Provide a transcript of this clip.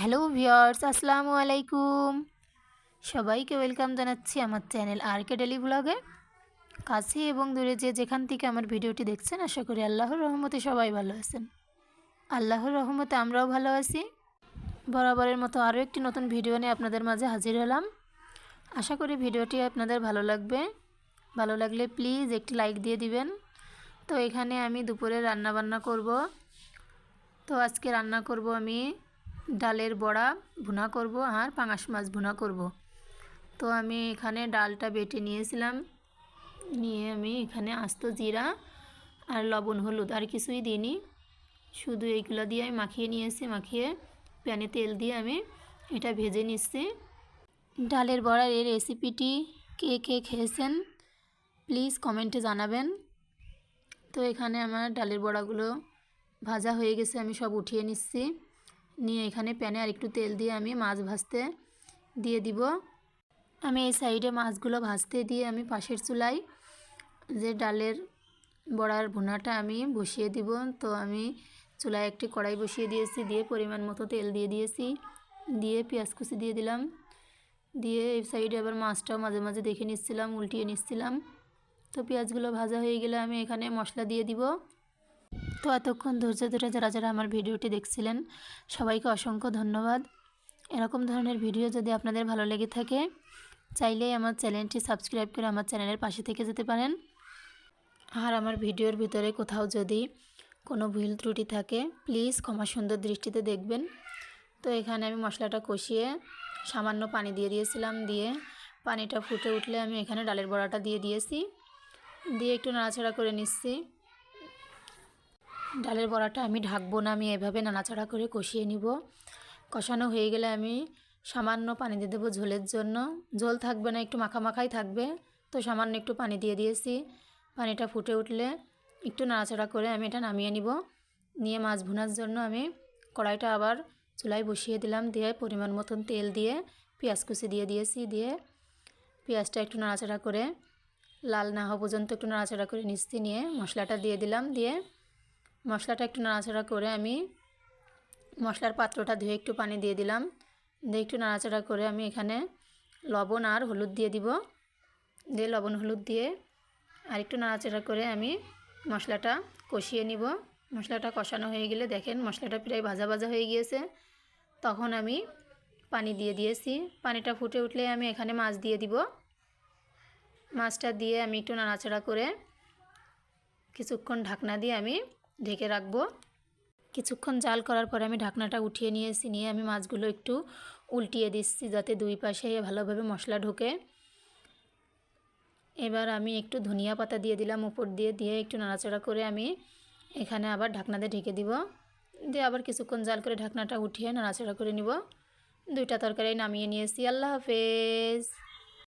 Hello viewers আসসালামু আলাইকুম। সবাইকে ওয়েলকাম জানাচ্ছি আমার চ্যানেল আর কে ডেলি ব্লগে। কাছে এবং দূরে যে যেখান থেকে আমার ভিডিওটি দেখছেন, আশা করি আল্লাহর রহমতে সবাই ভালো আছেন। আল্লাহর রহমতে আমরাও ভালো আছি। বরাবরের মতো আরও একটি নতুন ভিডিও নিয়ে আপনাদের মাঝে হাজির হলাম। আশা করি ভিডিওটি আপনাদের ভালো লাগবে। ভালো লাগলে প্লিজ একটি লাইক দিয়ে দিবেন। তো এখানে আমি দুপুরে রান্না বান্না করব। তো আজকে রান্না করব আমি ডালের বড়া ভুনা করব আর পাঙাশ মাছ ভুনা করব। তো আমি এখানে ডালটা বেটে নিয়েছিলাম। নিয়ে আমি এখানে আস্ত জিরা আর লবণ, হলুদ আর কিছুই দিইনি। শুধু এইগুলো দিয়ে আমি মাখিয়ে নিয়েছি, মাখিয়ে প্যানে তেল দিয়ে আমি এটা ভেজে নিচ্ছি। ডালের বড়ার এই রেসিপিটি কে কে খেয়েছেন প্লিজ কমেন্টে জানাবেন। তো এখানে আমার ডালের বড়াগুলো ভাজা হয়ে গেছে, আমি সব উঠিয়ে নিচ্ছি। নিয়ে এখানে প্যানে আর একটু তেল দিয়ে আমি মাছ ভাজতে দিয়ে দিব। আমি এই সাইডে মাছগুলো ভাজতে দিয়ে আমি পাশের চুলায় যে ডালের বড়ার ভুনাটা আমি বসিয়ে দিব। তো আমি চুলায় একটি কড়াই বসিয়ে দিয়েছি, দিয়ে পরিমাণ মতো তেল দিয়ে দিয়েছি, দিয়ে পেঁয়াজ কুচি দিয়ে দিলাম। দিয়ে এই সাইডে আবার মাছটাও মাঝে মাঝে দেখে নিচ্ছিলাম, উল্টিয়ে নিচ্ছিলাম। তো পেঁয়াজগুলো ভাজা হয়ে গেলে আমি এখানে মশলা দিয়ে দিব। তো এতক্ষণ ধৈর্য ধরে যারা যারা আমার ভিডিওটি দেখছিলেন, সবাইকে অসংখ্য ধন্যবাদ। এরকম ধরনের ভিডিও যদি আপনাদের ভালো লেগে থাকে, চাইলেই আমার চ্যানেলটি সাবস্ক্রাইব করে আমার চ্যানেলের পাশে থেকে যেতে পারেন। আর আমার ভিডিওর ভিতরে কোথাও যদি কোনো ভুল ত্রুটি থাকে, প্লিজ ক্ষমা সুন্দর দৃষ্টিতে দেখবেন। তো এখানে আমি মশলাটা কষিয়ে সামান্য পানি দিয়ে দিয়েছিলাম, দিয়ে পানিটা ফুটে উঠলে আমি এখানে ডালের বড়াটা দিয়ে দিয়েছি। দিয়ে একটু নাড়াচাড়া করে নিচ্ছি। ডালের বড়াটা আমি ঢাকবো না, আমি এভাবে নাড়াচাড়া করে কষিয়ে নিব। কষানো হয়ে গেলে আমি সামান্য পানি দিয়ে দেবো ঝোলের জন্য। ঝোল থাকবে না, একটু মাখা মাখাই থাকবে, তো সামান্য একটু পানি দিয়ে দিয়েছি। পানিটা ফুটে উঠলে একটু নাড়াচাড়া করে আমি এটা নামিয়ে নিব। নিয়ে মাছ ভুনার জন্য আমি কড়াইটা আবার চুলায় বসিয়ে দিলাম, দিয়ে পরিমাণ মতন তেল দিয়ে পেঁয়াজ কুচি দিয়ে দিয়েছি, দিয়ে পেঁয়াজটা একটু নাড়াচাড়া করে, লাল না হওয়া পর্যন্ত একটু নাড়াচাড়া করে নিচ্ছি নিয়ে মশলাটা দিয়ে দিলাম, দিয়ে মশলাটা একটু নাড়াচাড়া করে আমি মশলার পাত্রটা ধুয়ে একটু পানি দিয়ে দিলাম। দিয়ে একটু নাড়াচাড়া করে আমি এখানে লবণ আর হলুদ দিয়ে দিব। দিয়ে লবণ হলুদ দিয়ে আর একটু নাড়াচাড়া করে আমি মশলাটা কষিয়ে নিব। মশলাটা কষানো হয়ে গেলে দেখেন মশলাটা প্রায় ভাজা ভাজা হয়ে গিয়েছে। তখন আমি পানি দিয়ে দিয়েছি। পানিটা ফুটে উঠলে আমি এখানে মাছ দিয়ে দিব। মাছটা দিয়ে আমি একটু নাড়াচাড়া করে কিছুক্ষণ ঢাকনা দিয়ে আমি ঢেকে রাখব। কিছুক্ষণ জাল করার পরে আমি ঢাকনাটা উঠিয়ে নিয়েছি, নিয়ে আমি মাছগুলো একটু উল্টিয়ে দিচ্ছি যাতে দুই পাশে ভালোভাবে মশলা ঢোকে। এবার আমি একটু ধনিয়া পাতা দিয়ে দিলাম উপর দিয়ে দিয়ে একটু নাড়াচাড়া করে আমি এখানে আবার ঢাকনাতে ঢেকে দিব। দিয়ে আবার কিছুক্ষণ জাল করে ঢাকনাটা উঠিয়ে নাড়াচাড়া করে নিব। দুইটা তরকারি নামিয়ে নিয়েছি। আল্লাহ হাফেজ।